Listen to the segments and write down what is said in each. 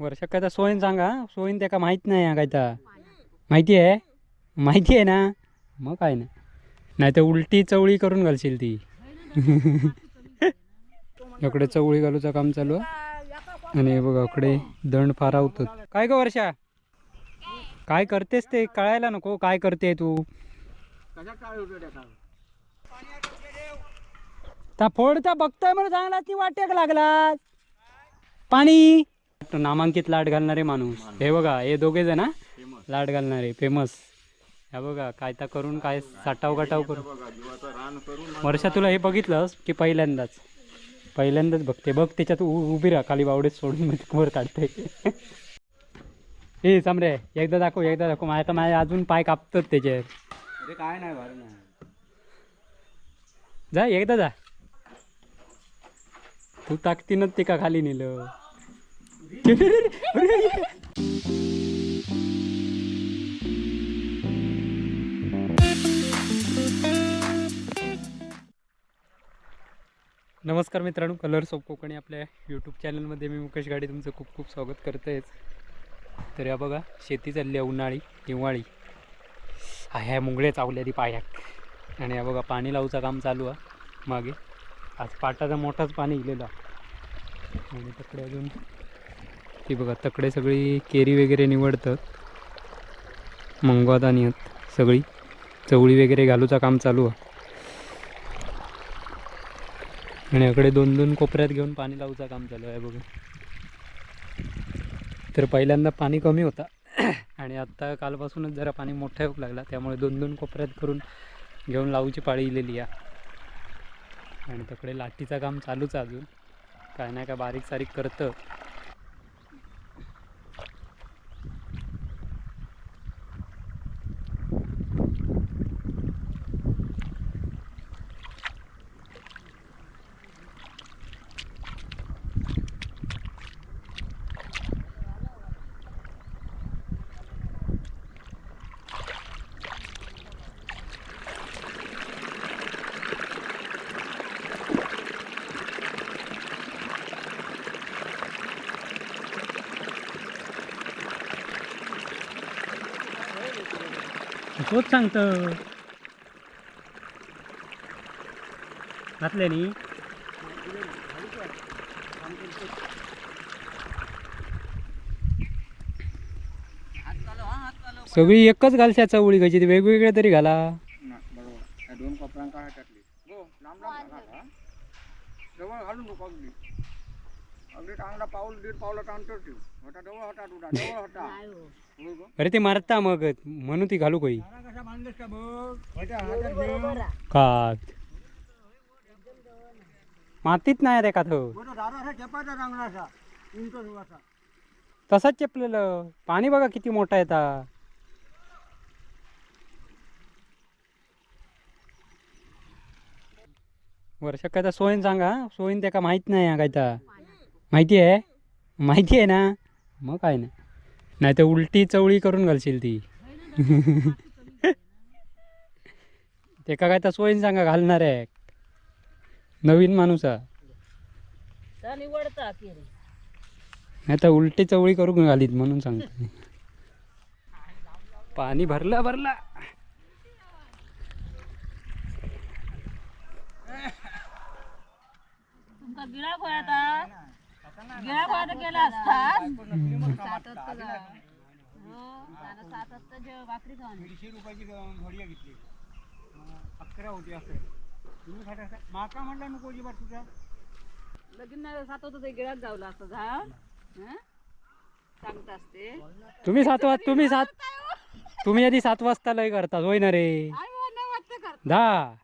वर्षाक काय तर सोयीन सांगा सोयीन त्याका माहीत नाही हा काय तर. माहिती आहे? माहिती आहे ना? मग काय ना नाही. तर उलटी चवळी करून घालशील ती. इकडे चवळी घालूचं काम चालू आणि बघा इकडे दंड फारावतो काय ग वर्षा? काय करतेस ते? कळायला नको. काय करते तू? त्या फोडता बघताय म्हणून चांगला ती वाटेक लागला पाणी? नामांकित लाट घालणारे माणूस. हे बघा हे दोघे जण? लाट घालणारे फेमस हे बघा काय तर करून काय साठाव गाठाव करून. वर्षा तुला हे बघितलंस की पहिल्यांदाच? पहिल्यांदाच बघते. बघ त्याच्यात उभी राहा खाली बावडेच सोडून वर काढते हे सामरे एकदा दाखव एकदा दाखव. माझ्या तर माझ्या अजून पाय कापतात त्याच्यात. अरे काय नाही जा एकदा जा. तू ताकतीनच ते का खाली नेलं? नमस्कार मित्रांनो कलर्स ऑफ कोकणी आपल्या यूट्यूब चॅनलमध्ये मी मुकेश गाडी तुमचं खूप खूप स्वागत करतोयच. तर या बघा शेती चालली आहे उन्हाळी हिवाळी. हा ह्या मुंगळे चावल्या ती आणि या बघा पाणी लावूचं काम चालू आहे मागे. आज पाटाचा मोठाच पाणी गेलेला आणि तिकडे अजून ती बघा तकडे सगळी केरी वगैरे निवडतात. मंगवात आणि आहेत सगळी. चवळी वगैरे घालूचं काम चालू आहे. आणि इकडे दोन दोन कोपऱ्यात घेऊन पाणी लावूचा काम चालू आहे बघा. तर पहिल्यांदा पाणी कमी होता. आणि आत्ता कालपासूनच जरा पाणी मोठा येऊ लागला. त्यामुळे दोन दोन कोपऱ्यात करून घेऊन लावूची पाळी इलेली आहे. आणि तकडे लाटीचं काम चालूच अजून. काय नाही काय बारीक सारीक करतं. तोच सांगतं. घातले नी. सगळी एकच घालशा चवळी घ्यायची ती वेगवेगळे तरी घाला. बरोबर या दोन कोपऱ्यांका हा टाकली हो लांब लांब घाला हा. जवळ घालून नको अगदी अगदी चांगला पाऊल दीड पावलं टांगतो ठेव. गं. अरे ते मारता मग म्हणून ती घालू काही दारा कसा बांधलेस का का मातीत नाही रे का तो असा तसाच चेपलेलं. पाणी बघा किती मोठा येता वर्षाक काय तर सोयीन सांगा सोयीन त्याका माहीत नाही हा काय तर. माहिती आहे? माहिती आहे ना? मग काय नाही. तर उलटी चवळी करून घालशील ती. त्याका काय तर सोयीन सांगा घालणार आहे. नवीन माणूस नाही तर उलटी चवळी करून घालीत म्हणून सांगतो. पाणी भरला भरला. तुमका गिळा केला असतात सात वाजता. हो, भाकरी खाऊन दीडशे रुपयाची घोडिया घेतली मग अकरा होती तुम्ही खाता असा माका म्हटलं नको अजिबात तुझा लगीन सात वाजता ते गिळात जावला हं? सांगत असते तुम्ही सात वाजता तुम्ही सात तुम्ही आधी सात वाजता लय करता होय ना रे दहा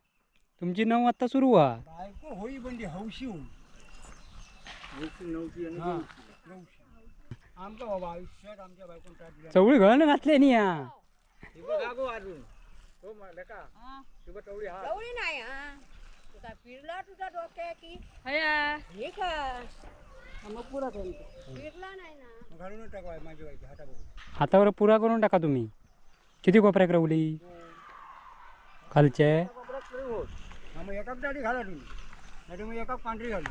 तुमची नऊ वाजता सुरू व्हा बायको होई बंदी हौशी होऊन हौशी नव्हती आणि हा. नऊशी. नऊशी. आमचं बाबा आयुष्यात आमच्या बायकोन चवळी घालून घातले नी या. बघ गो अजून. हो हं. शुभ हा. एवढी नाही हा. तुझा डोक्या की? हया हे का मग पुरा करून फिरला नाही ना. मग घालूनच टाकवाय माझी बायकी हाता बघून हातावर पुरा करून टाका तुम्ही. किती कोपऱ्याक रवली? खालचे. मग एकाच गाडी घाला तुम्ही. नाही तर मग एका पांढरी घालू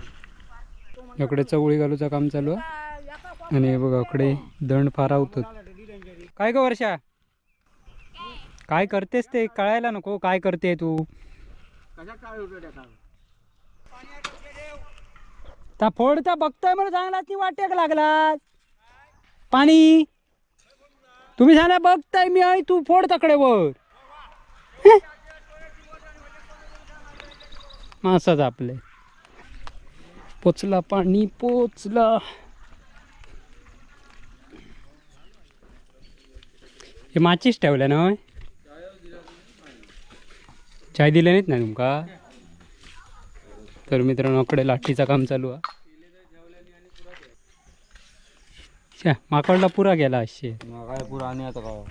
इकडे चवळी घालूचं काम चालू आहे. आणि बघा इकडे दंड फार होतात काय ग वर्षा? काय करतेस ते? कळायला नको. काय करते तू? त्या फोडता बघताय म्हणून चांगला ती वाटेक लागला पाणी? तुम्ही सांगा बघताय मी आई तू फोड तकडे वर. असंच आपले पोचला पाणी पोचला. हे माचीच ठेवल्या ना? चाय दिले नाहीत ना तुमका? तर मित्रांनो इकडे लाठीचं काम चालू आहे. माकडला पुरा गेला असे पुरा आणि आता का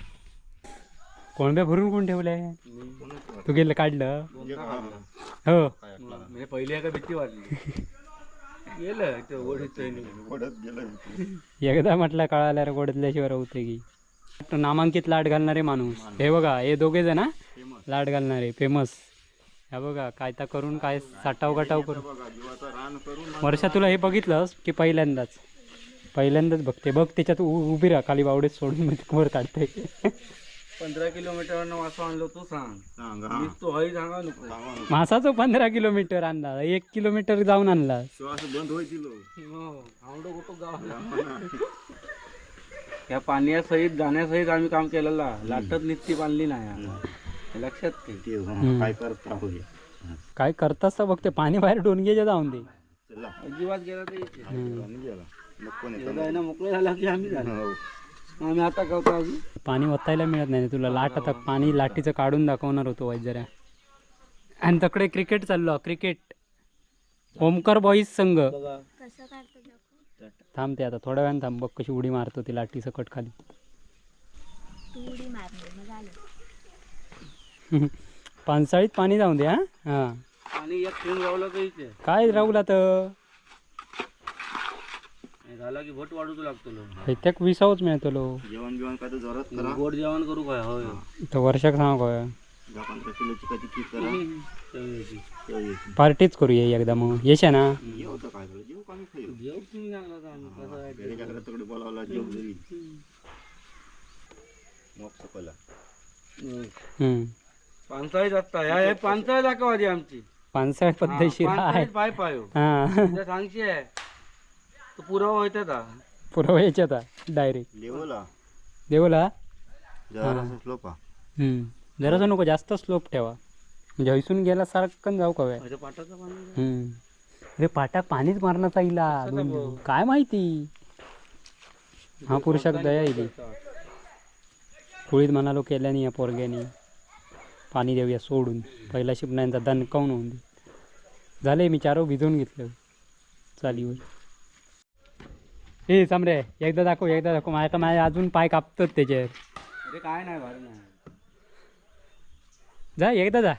कोणब्या भरून कोण ठेवलंय? तू गेलं काढलं? हो. म्हणजे पहिली एका भीती वाटली. गेलं ते ओढीत एकदा म्हटलं कळाल्या रे गोडतल्याशिवाय होते की. तो नामांकित लाट घालणारे माणूस. हे बघा हे दोघे जण? लाट घालणारे फेमस. हे बघा काय तर करून काय साठाव गटाव करून. वर्षा तुला हे बघितलंस की पहिल्यांदाच? पहिल्यांदाच बघते. बघ त्याच्यात उ- उभी राहा खाली बावडे सोडून वर काढते. पंधरा किलोमीटर वासो आणलो तू सांग. मी तो हई सांगा नको मासा तो पंधरा किलोमीटर आणला एक किलोमीटर जाऊन आणला. बंद होईल कुठं गावाला? या पाण्यासहित जाण्यासहित आम्ही काम केलेला. लाटत नित्ती बांधली नाही हे लक्षात ठेव. काय काय करतास तर बघते पाणी बाहेर डोनगेच्या जाऊन दे. अजिबात गेला तर येते. आहे ना मोकळं झाला की आम्ही झालो. आम्ही आता करतो अजून पाणी वतायला मिळत नाही तुला. लाट आता पाणी लाटीचं काढून दाखवणार होतो जरा. आणि तकडे क्रिकेट चाललो. क्रिकेट ओमकार बॉईज संघ. थांबते आता थोड्या वेळानं थांब. बघ कशी उडी मारतो ती लाटी सकट खाली. पानसाळीत पाणी जाऊन दे हा? हा. आणि एक काय राहुल आता? झाला की भट वाढू लागतो लो. त्याक विसावच मिळतो लो जेवण बिवण काय तर जोरात करा. गोड जेवण करू काय? होय. तर वर्षाक सांग काय? दहा पंधरा किलोची कधी किक करा. चवीची. तेव्हा येते. पार्टीच करूया एकदा मग. येशा ना? जेव होतं काय झालं? जेव कमी खाईल जेव तुम्ही सांगला तर आम्ही? कसं आहे ते. बेडे तिकडे बोलावला जेव घरी मग सकला हम्म. हम्म पानसाळीत असता ह्या हे पानसाळी दाखव आधी आमची. पानसाळ पद्धतशीर आहे. पाय पायो हा. सांगशी आहे पुरावा होता. का पुरावा याच्यात डायरेक्ट लेवला देवला. जरा स्लोपा हम्म. जरासं नको जास्त स्लोप ठेवा. म्हणजे हैसून गेला सारखं जाऊ कव्या माझ्या पाटाचं पाणी हम्म. अरे पाटाक पाणीच मारण्याचा इला. दोन दिवस. काय माहिती? हा पुरुषाक दया येईल कुळीत म्हणालो केल्याने या पोरग्याने. पाणी देऊया सोडून. पहिला शिपण्यांचा दणकावून होऊन दे. झाले मी चारो भिजवून घेतलं. चालीवर ए सामरे एकदा दाखव एकदा दाखव. माझ्या का माझ्या अजून पाय कापतात त्याच्यावर अरे काय नाही भारी नाही. जा एकदा जा.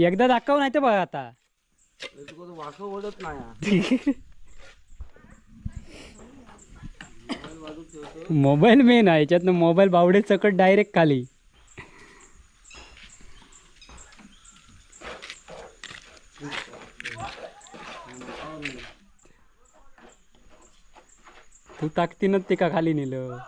एकदा दाखव नाही तर बघ आता. तो वासो ओढत नाही हा. मोबाईल मेन आहे याच्यातनं मोबाईल बावडे सकट डायरेक्ट खाली. तू ताकतीनच ते का खाली नेलं?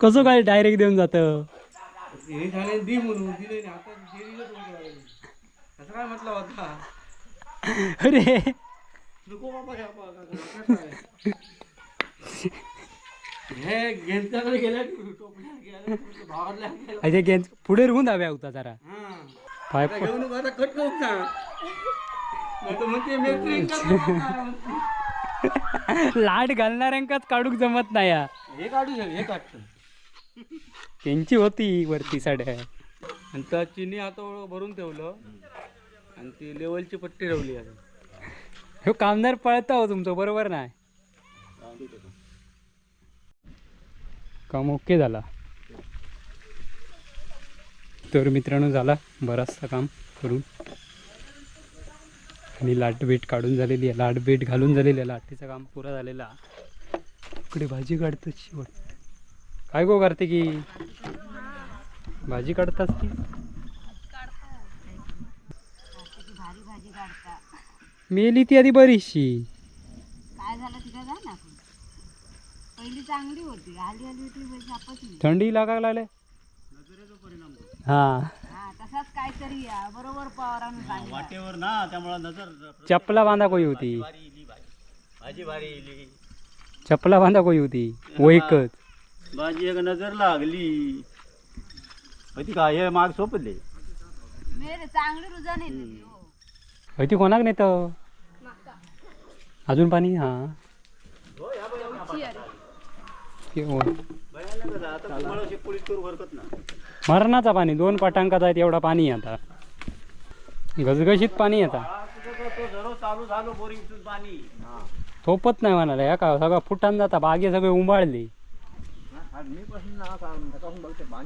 कसं काय डायरेक्ट देऊन जातं? अरे. हे गेल्या. अरे गेंज पुढे रुहून हव्या होता जरा. पाय आता आता कट करू. लाट घालणाऱ्यांकाच काढूक जमत नाही हा. हे काढू शकतो हे काढतो त्यांची होती वरती साड्या. आणि त्या चिनी हातावर भरून ठेवलं. आणि ती लेवलची पट्टी ठेवली आता. हो कामदार पळता हो तुमचं बरोबर नाही? काम ओके झाला. तर मित्रांनो झाला बराचसा काम करून. आणि लाटबीट काढून झालेली आहे. लाटबीट घालून झालेली आहे. लाटीचं काम पुरा झालेलं. इकडे भाजी काढतो शेवट काय गो करते की भाजी काढतास की? मेली ती आधी बरीचशी. काय झालं तिला जा ना पहिली चांगली होती आली आली होती सापच थंडी लागायला लागले हा. हा तसाच काहीतरी या बरोबर पवारानं सांगितलं. वाटेवर ना त्यामुळे नजर चपला बांधा कोई होती? भारी इली भाई. भाजी भारी इली. चपला बांधा कोई होती? वैकच भाजी एक नजर लागली. ती काय हे माग सोपले. मेरे चांगली रुजन येते ती, हो. होती कोणाक नेत? अजून पाणी? हा. ते. आता तुम्हाला करू हरकत ना मरणाचा पाणी दोन पटांका जायत एवढा पाणी आता. गजगशीत पाणी येता तो जरो चालू झालो बोरिंग पाणी थोपत नाही म्हणाला या का सगळं फुटान जाता बागे सगळे उंबाळले.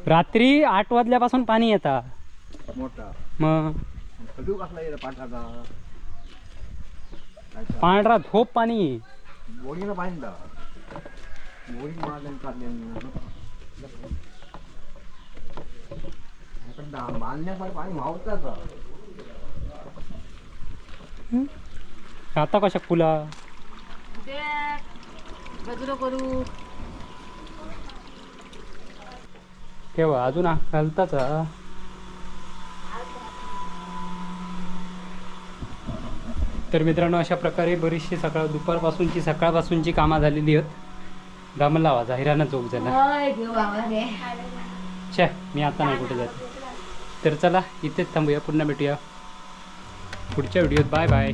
रात्री आठ वाजल्यापासून पाणी येता. मग? पांढरा झोप पाणी. पाणी आता कशा फुला? करू. केव्हा अजून घालताच. तर मित्रांनो अशा प्रकारे बरीचशी सकाळ दुपारपासूनची सकाळपासूनची कामं झालेली आहेत. दम लावा जाहिरानं झोप झाला. छे मी आता नाही कुठे जाते. तर चला इथेच थांबूया. पुन्हा भेटूया. पुढच्या व्हिडिओत. Bye bye.